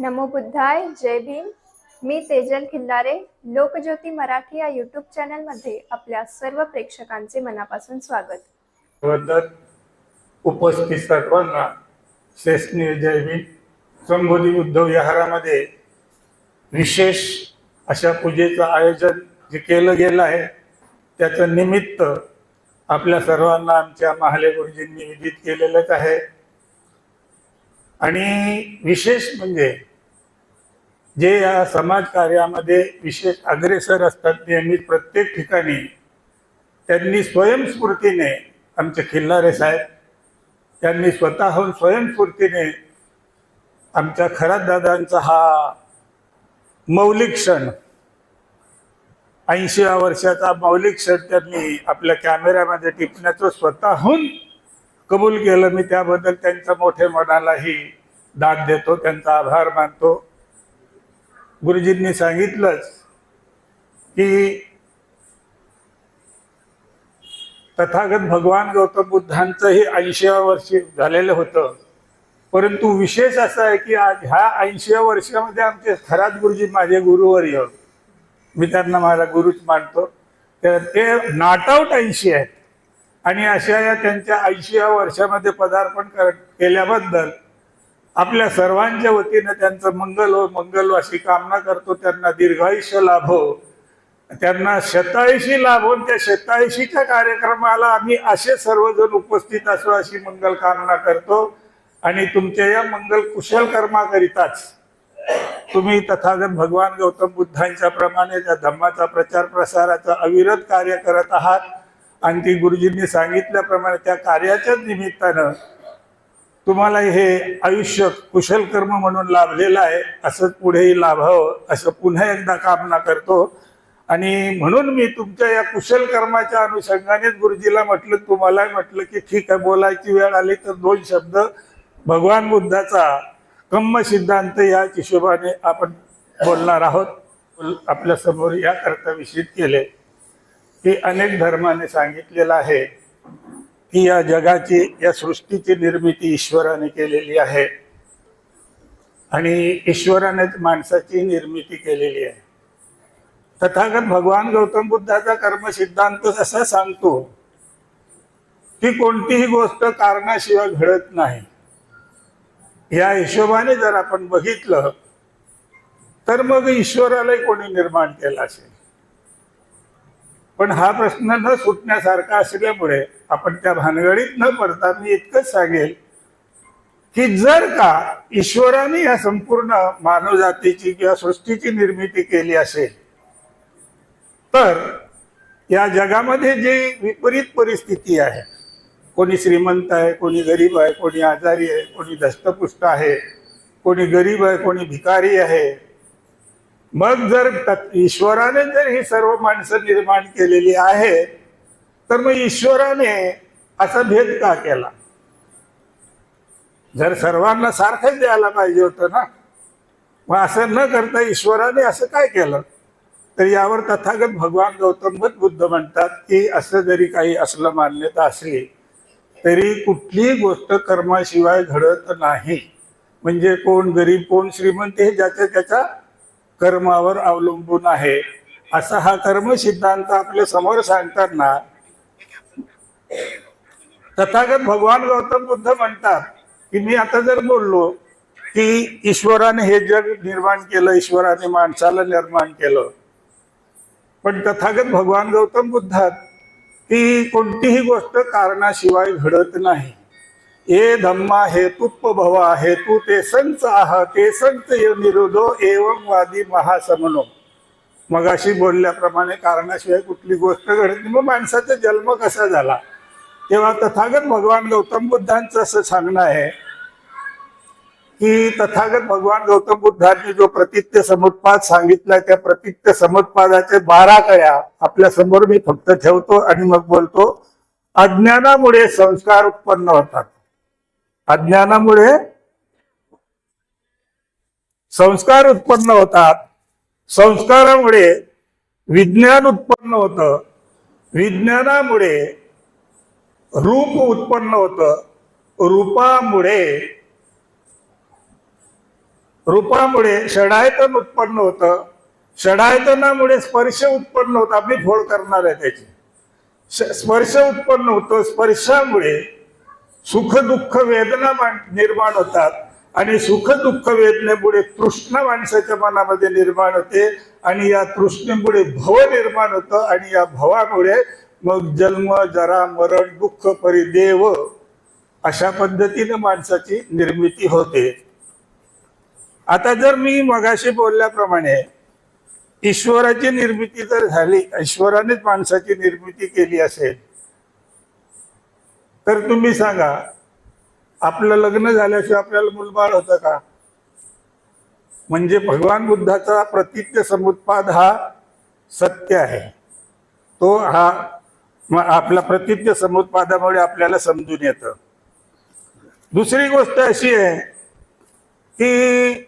नमो बुद्धाय जय भीम. मी तेजल खिल्लारे लोकज्योती मराठी या यूट्यूब चॅनलमध्ये आपल्या सर्व प्रेक्षकांचे मनापासून स्वागत. वंदन उपस्थित सर्वांना शेषनीय जयभीम संबोधी उद्धव विहारामध्ये विशेष अशा पूजेचं आयोजन जे केलं गेलं आहे त्याचं निमित्त आपल्या सर्वांना आमच्या महाले गुरुजींनी विदित केलेलंच आहे. आणि विशेष म्हणजे जे या समाज कार्यामध्ये विशेष अग्रेसर असतात नेहमी प्रत्येक ठिकाणी त्यांनी स्वयंस्फूर्तीने आमचे खिल्लारे साहेब त्यांनी स्वतःहून स्वयंस्फूर्तीने आमच्या खरात दादांचा हा मौलिक क्षण ऐंशीव्या वर्षाचा मौलिक क्षण त्यांनी आपल्या कॅमेऱ्यामध्ये टिपण्याचं स्वतःहून कबूल केलं. मी त्याबद्दल त्यांच्या मोठे मनालाही दाद देतो त्यांचा आभार मानतो. गुरुजींनी सांगितलंच की तथागत भगवान गौतम बुद्धांचंही ऐंशीव्या वर्षी झालेलं होतं. परंतु विशेष असं आहे की आज ह्या ऐंशीव्या वर्षामध्ये आमचे खरात गुरुजी माझे गुरुवर्य. मी त्यांना माझा गुरुच मानतो. तर ते नाट ऐंशी आहेत. आणि अशा या त्यांच्या ऐंशीव्या वर्षामध्ये पदार्पण कर केल्याबद्दल आपल्या सर्वांच्या वतीनं त्यांचं मंगल हो मंगल हो अशी कामना करतो. त्यांना दीर्घायुष्य लाभो हो. त्यांना शताऐशी लाभून हो. त्या शताऐशीच्या कार्यक्रमाला आम्ही असे सर्वजण उपस्थित असो अशी मंगल कामना करतो. आणि तुमच्या या मंगल कुशल कर्माकरिताच तुम्ही तथागत भगवान गौतम बुद्धांच्या प्रमाणे त्या धम्माचा प्रचार प्रसाराचा अविरत कार्य करत आहात. आणि ती गुरुजींनी सांगितल्याप्रमाणे त्या कार्याच्याच निमित्तानं तुम्हाला हे आयुष्य कुशल कर्म म्हणून लाभलेलं आहे असंच पुढेही लाभावं असं पुन्हा एकदा कामना करतो. आणि म्हणून मी तुमच्या या कुशल कर्माच्या अनुषंगानेच गुरुजीला म्हटलं तुम्हाला म्हटलं की ठीक आहे बोलायची वेळ आली तर दोन शब्द भगवान बुद्धाचा कम्म सिद्धांत या हिशोबाने आपण बोलणार आहोत. आपल्यासमोर याकरता विषित केले. की अनेक धर्माने सांगितलेलं आहे. की या जगाची या सृष्टीची निर्मिती ईश्वराने केलेली आहे. आणि ईश्वरानेच माणसाची निर्मिती केलेली आहे. तथागत भगवान गौतम बुद्धाचा कर्म सिद्धांत असा सांगतो की कोणतीही गोष्ट कारणाशिवाय घडत नाही. या हिशोबाने जर आपण बघितलं तर मग ईश्वरालाही कोणी निर्माण केला असेल. पण हा प्रश्न न सुटण्यासारखा असल्यामुळे आपण त्या भानगडीत न पडता मी इतकंच सांगेल की जर का ईश्वराने या संपूर्ण मानवजातीची किंवा सृष्टीची निर्मिती केली असेल तर या जगामध्ये जी विपरीत परिस्थिती आहे कोणी श्रीमंत आहे कोणी गरीब आहे कोणी आजारी आहे कोणी दस्तपुष्ट आहे कोणी गरीब आहे कोणी भिकारी आहे मग जर ईश्वराने जर ही सर्व माणसं निर्माण केलेली आहेत तर मग ईश्वराने असा भेद का केला? जर सर्वांना सारखंच द्यायला पाहिजे होतं ना मग असं न करता ईश्वराने असं काय केलं? तर यावर तथागत भगवान गौतम बुद्ध म्हणतात की असं जरी काही असलं मान्यता असली तरी कुठलीही गोष्ट कर्माशिवाय घडत नाही. म्हणजे कोण गरीब कोण श्रीमंत हे ज्याच्या त्याच्या कर्मावर अवलंबून आहे. असा हा कर्म सिद्धांत आपल्यासमोर सांगताना तथागत भगवान गौतम बुद्ध म्हणतात की मी आता जर बोललो की ईश्वराने हे जग निर्माण केलं ईश्वराने माणसाला निर्माण केलं. पण तथागत भगवान गौतम बुद्धात की कोणतीही गोष्ट कारणाशिवाय घडत नाही. ए धम्मा हेतुप भवा हेतु ते संत आह ते संत निरोधो एवं वादी महासमनो. मगाशी बोलल्याप्रमाणे कारणाशिवाय कुठली गोष्ट घडत मग माणसाचा जन्म कसा झाला? तेव्हा तथागत भगवान गौतम बुद्धांचं असं सांगणं आहे की तथागत भगवान गौतम बुद्धांनी जो प्रतित्य समुत्पाद सांगितलाय त्या प्रतित्य समुत्पादाचे बारा कळ्या आपल्यासमोर मी फक्त ठेवतो आणि मग बोलतो अज्ञानामुळे संस्कार उत्पन्न होतात. अज्ञानामुळे संस्कार उत्पन्न होतात. संस्कारामुळे विज्ञान उत्पन्न होतं. विज्ञानामुळे रूप उत्पन्न होतं. रूपामुळे रूपामुळे षडायतन उत्पन्न होतं. षडायतनामुळे स्पर्श उत्पन्न होतं. आपली फोड करणार आहे त्याची. स्पर्श उत्पन्न होतो. स्पर्शामुळे सुख दुःख वेदना निर्माण होतात. आणि सुख दुःख वेदनेमुळे तृष्णा माणसाच्या मनामध्ये निर्माण होते आणि या तृष्णेमुळे भव निर्माण होतं आणि या भवामुळे मग जन्म जरा मरण दुःख परिदेव अशा पद्धतीने माणसाची निर्मिती होते. आता जर मी मगाशी बोलल्याप्रमाणे ईश्वराची निर्मिती जर झाली ईश्वरानेच माणसाची निर्मिती केली असेल तर तुम्ही सांगा आपलं लग्न झाल्याशिवाय आपल्याला मुलबाळ होतं का? म्हणजे भगवान बुद्धाचा प्रतित्य समुत्पाद हा सत्य आहे. तो हा आपला प्रतित्य समुत्पादामुळे आपल्याला समजून येतं. दुसरी गोष्ट अशी आहे की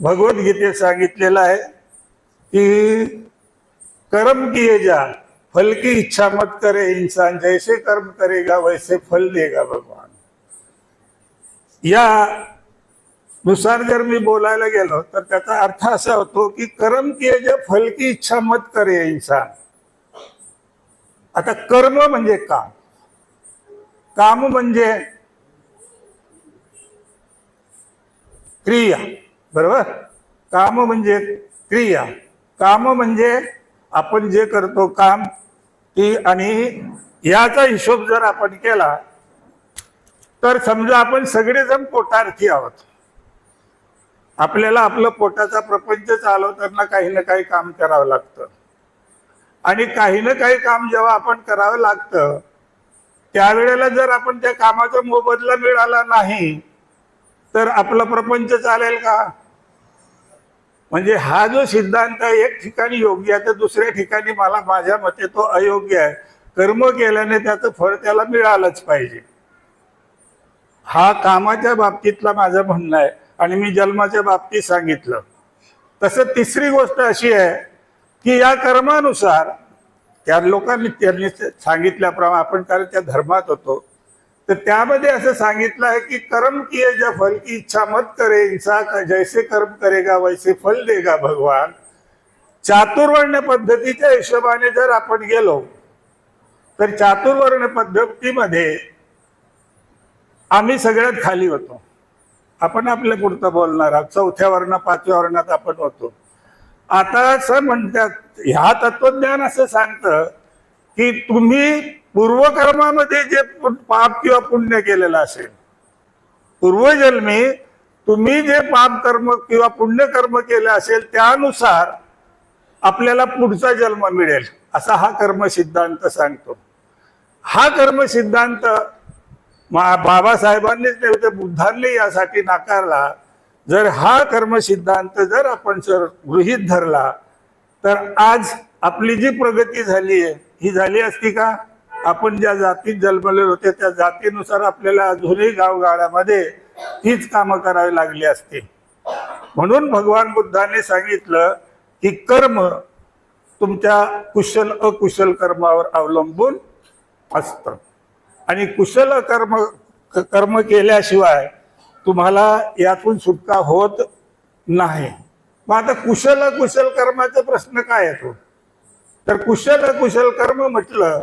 भगवद्गीतेत सांगितलेलं आहे की कर्म किए जा. फल की इच्छा मत करे इंसान जैसे कर्म करेगा वैसे फल देगा भगवान। या नुसार जर मी बोलायला गेलो तर त्याचा अर्थ असा होतो की कर्म के जे फल की इच्छा मत करे इंसान। आता कर्म म्हणजे काम। काम म्हणजे क्रिया बरोबर? काम म्हणजे क्रिया। काम म्हणजे आपण जे करतो काम ती आणि याचा हिशोब जर आपण केला तर समजा आपण सगळेजण पोटार्थी आहोत. आपल्याला आपलं पोटाचा प्रपंच चालवताना काही ना काही काम करावं लागतं. आणि काही ना काही काम जेव्हा आपण करावं लागतं त्यावेळेला जर आपण त्या कामाचा मोबदला मिळाला नाही तर आपलं प्रपंच चालेल का? म्हणजे हा जो सिद्धांत आहे, एक ठिकाणी योग्य आहे तर दुसऱ्या ठिकाणी मला माझ्या मते तो अयोग्य आहे. कर्म केल्याने त्याचं फळ त्याला मिळालंच पाहिजे. हा कामाच्या बाबतीतला माझं म्हणणं आहे आणि मी जन्माच्या बाबतीत सांगितलं. तसं तिसरी गोष्ट अशी आहे की या कर्मानुसार त्या लोकांनी त्यांनी सांगितल्याप्रमाणे आपण कारण त्या धर्मात होतो तर त्यामध्ये असं सांगितलं आहे की कर्म किए जा फल की इच्छा मत करे इंसा जैसे कर्म करेगा वैसे फल देगा भगवान. चातुर्वर्ण पद्धतीच्या हिशोबाने जर आपण गेलो तर चातुर्वर्ण पद्धतीमध्ये आम्ही सगळ्यात खाली होतो. आपण आपल्या पुढचं बोलणार आहोत. चौथ्या वर्ण पाचव्या वर्णात आपण होतो. आता असं म्हणतात ह्या तत्वज्ञान असं सांगतं की तुम्ही पूर्वकर्मामध्ये जे पु- पाप किंवा पुण्य केलेलं असेल पूर्वजन्मी तुम्ही जे पाप कर्म किंवा पुण्यकर्म केलं असेल त्यानुसार आपल्याला पुढचा जन्म मिळेल असा हा कर्म सिद्धांत सांगतो. हा कर्म सिद्धांत मा- बाबासाहेबांनीच नव्हे तर बुद्धांनी यासाठी नाकारला. जर हा कर्म सिद्धांत जर आपण जर गृहीत धरला तर आज आपली जी प्रगती झाली आहे ही झाली असती का? आपण ज्या जातीत जन्मलेलो होते त्या जातीनुसार आपल्याला अजूनही गावगाड्यामध्ये तीच कामं करावी लागली असते. म्हणून भगवान बुद्धाने सांगितलं की कर्म तुमच्या कुशल अकुशल कर्मावर अवलंबून असतं. आणि कुशल कर्म कर्म केल्याशिवाय तुम्हाला यातून सुटका होत नाही. मग आता कुशल अकुशल कर्माचा प्रश्न काय येतो तर कुशल अकुशल कर्म म्हटलं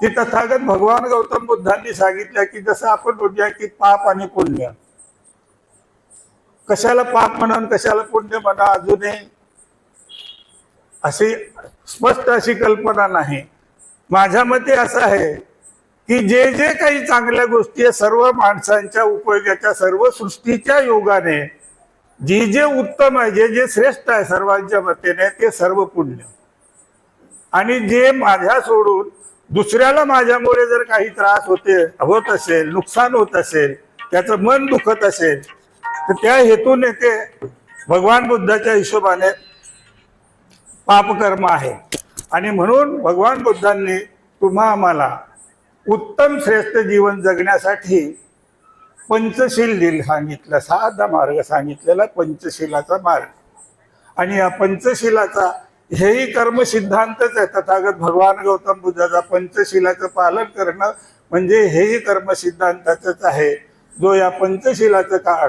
की तथागत भगवान गौतम बुद्धांनी सांगितलं की जसं आपण म्हणूया की पाप आणि पुण्य. कशाला पाप म्हणा कशाला पुण्य म्हणा अजूनही अशी स्पष्ट अशी कल्पना नाही. माझ्या मते असं आहे की जे जे काही चांगल्या गोष्टी आहे सर्व माणसांच्या उपयोगाच्या सर्व सृष्टीच्या योगाने जे जे उत्तम आहे जे जे श्रेष्ठ आहे सर्वांच्या मतेने ते सर्व पुण्य. आणि जे माझ्या सोडून दुसऱ्याला माझ्यामुळे जर काही त्रास होते होत असेल नुकसान होत असेल त्याचं मन दुखत असेल तर त्या हेतूने ते भगवान बुद्धाच्या हिशोबाने पापकर्म आहे. आणि म्हणून भगवान बुद्धांनी तुम्हा आम्हाला उत्तम श्रेष्ठ जीवन जगण्यासाठी पंचशील दिल सांगितलं साधा मार्ग सांगितलेला पंचशिलाचा मार्ग. आणि या पंचशिलाचा हेही कर्म सिद्धांतच आहे. तथागत भगवान गौतम बुद्धाचा पंचशिलाचं पालन करणं म्हणजे हेही कर्म सिद्धांताचंच आहे. जो या पंचशिलाचं काळ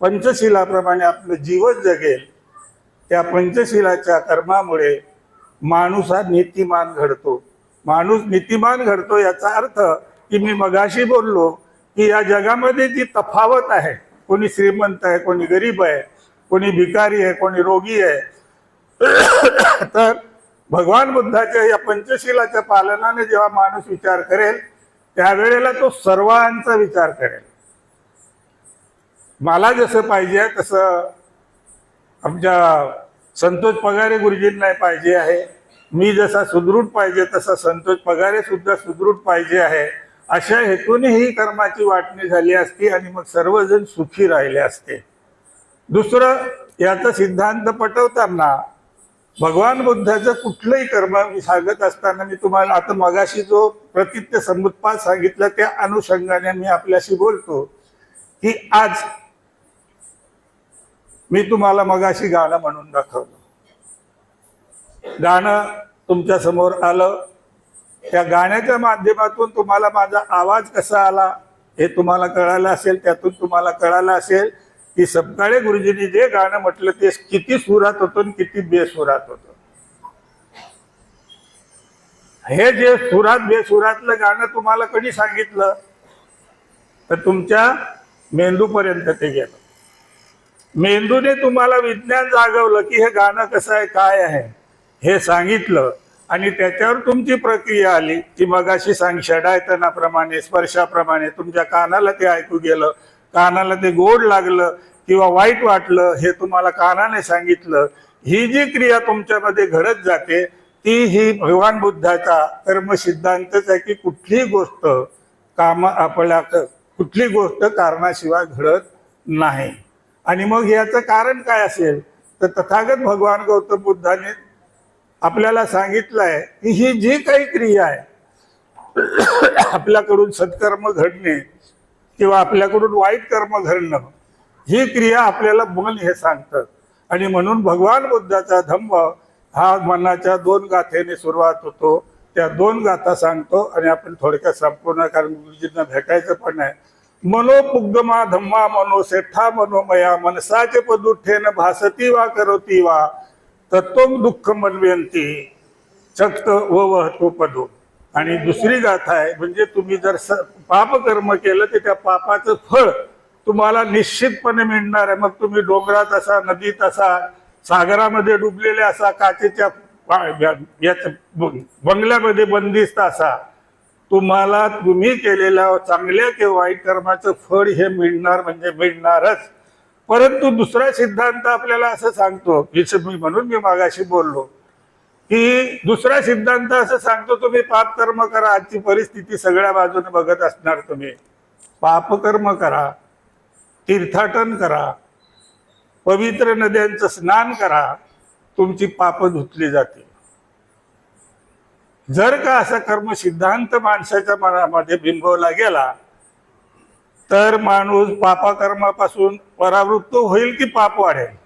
पंचशिलाप्रमाणे आपलं जीवन जगेल त्या पंचशिलाच्या कर्मामुळे माणूस हा नीतिमान घडतो. माणूस नीतिमान घडतो याचा अर्थ की मी मगाशी बोललो की या जगामध्ये जी तफावत आहे कोणी श्रीमंत आहे कोणी गरीब आहे कोणी भिकारी आहे कोणी रोगी आहे तर भगवान बुद्धाच्या या पंचशिलाच्या पालनाने जेव्हा माणूस विचार करेल त्यावेळेला तो सर्वांचा विचार करेल. मला जसं पाहिजे तसं आमच्या संतोष पगारे गुरुजींना पाहिजे आहे. मी जसा सुदृढ पाहिजे तसा संतोष पगारे सुद्धा सुदृढ पाहिजे आहे. अशा हेतूने ही कर्माची वाटणी झाली असती आणि मग सर्वजण सुखी राहिले असते. दुसरं याचा सिद्धांत पटवताना भगवान बुद्धाचं कुठलंही कर्म मी सांगत असताना मी तुम्हाला आता मगाशी जो प्रतित्य समुत्पाद सांगितला त्या अनुषंगाने मी आपल्याशी बोलतो की आज मी तुम्हाला मगाशी गाणं म्हणून दाखवलं. गाणं तुमच्यासमोर आलं. त्या गाण्याच्या माध्यमातून तुम्हाला माझा आवाज कसा आला हे तुम्हाला कळालं असेल त्यातून तुम्हाला कळालं असेल. की सपकाळे गुरुजींनी जे गाणं म्हटलं ते किती सुरात होतं आणि किती बेसुरात होतं. हे जे सुरात बेसुरातलं गाणं तुम्हाला कधी सांगितलं तर तुमच्या मेंदूपर्यंत ते गेलं. मेंदूने तुम्हाला विज्ञान जागवलं की हे गाणं कसं आहे काय आहे हे सांगितलं आणि त्याच्यावर तुमची प्रक्रिया आली की मगाशी सांग षडायतनाप्रमाणे स्पर्शाप्रमाणे तुमच्या कानाला ते ऐकू गेलं कानाला ते गोड लागलं किंवा वाईट वाटलं हे तुम्हाला कानाने सांगितलं ही जी क्रिया तुमच्यामध्ये घडत जाते ती ही भगवान बुद्धाचा कर्म सिद्धांतच आहे की कुठलीही गोष्ट काम आपल्या कुठली गोष्ट कारणाशिवाय घडत नाही. आणि मग याचं कारण काय असेल? तर तथागत भगवान गौतम बुद्धाने आपल्याला सांगितलंय की ही जी काही क्रिया आहे आपल्याकडून सत्कर्म घडणे किंवा आपल्याकडून वाईट कर्म घडणं ही क्रिया आपल्याला मन हे सांगतं. आणि म्हणून भगवान बुद्धाचा धम्म हा मनाच्या दोन गाथेने सुरुवात होतो. त्या दोन गाथा सांगतो आणि आपण थोडक्यात संपूर्ण कारण गुरुजींना भेटायचं पण आहे. मनोपुग्धमा धम्मा मनो सेठा मनोमया मनसाचे पदुठ्ठेन भासती वा करोती वा तत्व दुःख मनवेंती चक्त व वहतो पदू। आणि दुसरी गाथा आहे म्हणजे तुम्ही जर स पाप कर्म केलं तर त्या पापाचं फळ तुम्हाला निश्चितपणे मिळणार आहे. मग तुम्ही डोंगरात असा नदीत असा सागरामध्ये डुबलेले असा काचेच्या बंगल्यामध्ये बंदिस्त असा तुम्हाला तुम्ही केलेल्या चांगल्या किंवा वाईट कर्माचं फळ हे मिळणार म्हणजे मिळणारच. परंतु दुसरा सिद्धांत आपल्याला असं सांगतो मी म्हणून मी मागाशी बोललो की दुसरा सिद्धांत असं सांगतो तुम्ही पाप कर्म करा आजची परिस्थिती सगळ्या बाजूने बघत असणार तुम्ही. पापकर्म करा तीर्थाटन करा पवित्र नद्यांचं स्नान करा तुमची पाप धुतली जाते जर का असा कर्म सिद्धांत माणसाच्या मनामध्ये बिंबवला गेला तर माणूस पापाकर्मापासून परावृत्त होईल की पाप वाढेल?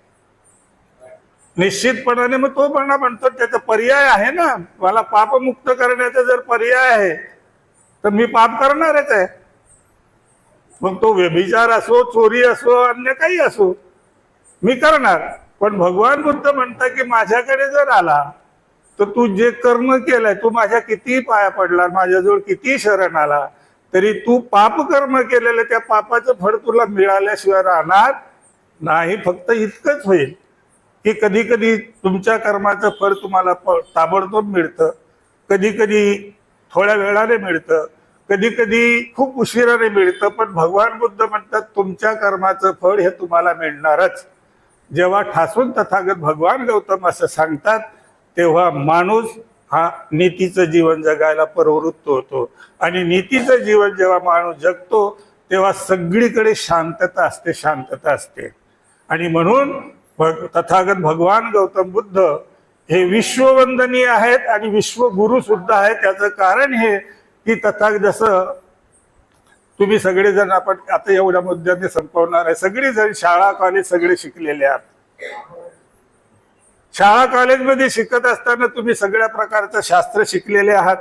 निश्चितपणाने मग तो म्हणा म्हणतो त्याचा पर्याय आहे ना. मला पापमुक्त करण्याचा जर पर्याय आहे तर मी पाप करणारच आहे. मग तो व्यभिचार असो चोरी असो अन्य काही असो मी करणार. पण भगवान बुद्ध म्हणता की माझ्याकडे जर आला तर तू जे कर्म केलंय तू माझ्या किती पाया पडला माझ्याजवळ किती शरण आला तरी तू पाप कर्म केलेलं त्या पापाचं फळ तुला मिळाल्याशिवाय राहणार नाही. फक्त इतकंच होईल. की कधी कधी तुमच्या कर्माचं फळ तुम्हाला ताबडतोब मिळतं. कधी कधी थोड्या वेळाने मिळतं. कधी कधी खूप उशिराने मिळतं पण भगवान बुद्ध म्हणतात तुमच्या कर्माचं फळ हे तुम्हाला मिळणारच. जेव्हा ठासून तथागत भगवान गौतम असं सांगतात तेव्हा माणूस हा नीतीचं जीवन जगायला प्रवृत्त होतो. आणि नीतीचं जीवन जेव्हा माणूस जगतो तेव्हा सगळीकडे शांतता असते शांतता असते. आणि म्हणून भग- तथागत भगवान गौतम बुद्ध हे विश्ववंदनीय आहेत आणि विश्वगुरु सुद्धा आहेत. त्याचं कारण हे की तथागत जसं तुम्ही सगळेजण आपण आता एवढ्या मुद्द्याने संपवणार आहे. सगळेजण शाळा कॉलेज सगळे शिकलेले आहात. शाळा कॉलेजमध्ये शिकत असताना तुम्ही सगळ्या प्रकारचं शास्त्र शिकलेले आहात.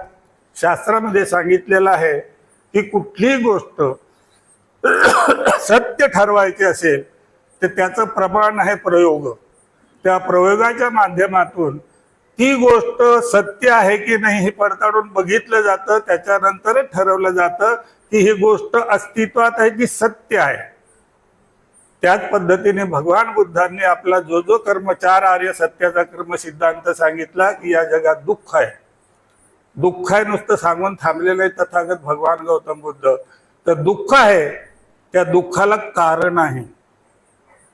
शास्त्रामध्ये सांगितलेलं आहे की कुठलीही गोष्ट सत्य ठरवायची असेल तर त्याचं प्रमाण आहे प्रयोग. त्या प्रयोगाच्या माध्यमातून ती गोष्ट सत्य आहे की नाही हे पडताळून बघितलं जातं त्याच्यानंतरच ठरवलं जातं की ही गोष्ट अस्तित्वात आहे ती सत्य आहे. त्याच पद्धतीने भगवान बुद्धांनी आपला जो जो कर्म चार आर्य सत्याचा कर्म सिद्धांत सांगितला की या जगात दुःख आहे. दुःख आहे नुसतं सांगून थांबलेलं आहे तथागत भगवान गौतम बुद्ध. तर दुःख आहे त्या दुःखाला कारण आहे.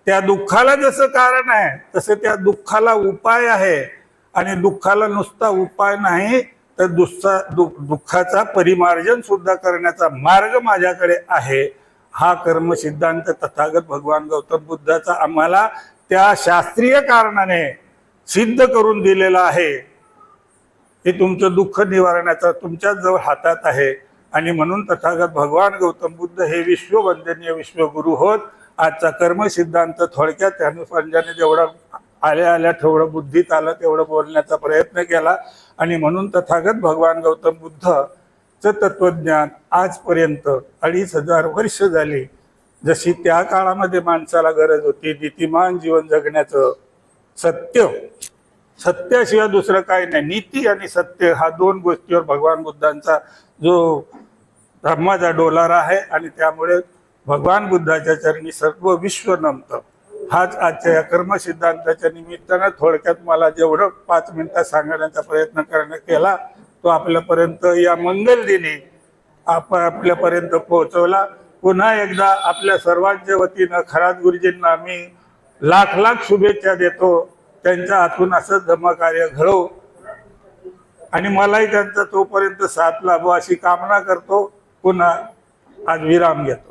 त्या दुःखाला जसं कारण आहे तसं त्या दुःखाला उपाय आहे. आणि दुःखाला नुसता उपाय नाही तर दुसरा दु- दुःखाचा परिमार्जन सुद्धा करण्याचा मार्ग माझ्याकडे आहे. हा कर्म सिद्धांत तथागत भगवान गौतम बुद्धाचा आम्हाला त्या शास्त्रीय कारणाने सिद्ध करून दिलेला आहे. हे तुमचं दुःख निवारण्याचा तुमच्याच जवळ हातात आहे. आणि म्हणून तथागत भगवान गौतम बुद्ध हे विश्ववंदनीय विश्वगुरु होत आजचा कर्म सिद्धांत थोडक्यात अनुषंगाने जेवढा आल्या आल्या थोडं बुद्धीत आलं तेवढं बोलण्याचा प्रयत्न केला. आणि म्हणून तथागत भगवान गौतम बुद्धचं तत्वज्ञान आजपर्यंत अडीच हजार वर्ष झाली. जशी त्या काळामध्ये माणसाला गरज होती नीतिमान जीवन जगण्याचं सत्य. सत्याशिवाय दुसरं काही नाही. नीती आणि सत्य हा दोन गोष्टीवर भगवान बुद्धांचा जो धर्माचा डोलारा आहे आणि त्यामुळे भगवान बुद्धाच्या चरणी सर्व विश्व नमतं. हाच आजच्या या कर्मसिद्धांताच्या निमित्तानं थोडक्यात मला जेवढं पाच मिनिटात सांगण्याचा प्रयत्न करण्यात केला तो आपल्यापर्यंत या मंगल दिनी आपण आपल्यापर्यंत पोहोचवला. पुन्हा एकदा आपल्या सर्वांच्या वतीनं खरात गुरुजींना मी लाख लाख शुभेच्छा देतो. त्यांच्या हातून असंच धर्मकार्य घडो. आणि मलाही त्यांचा तोपर्यंत साथ लाभो अशी कामना करतो. पुन्हा आज विराम घेतो.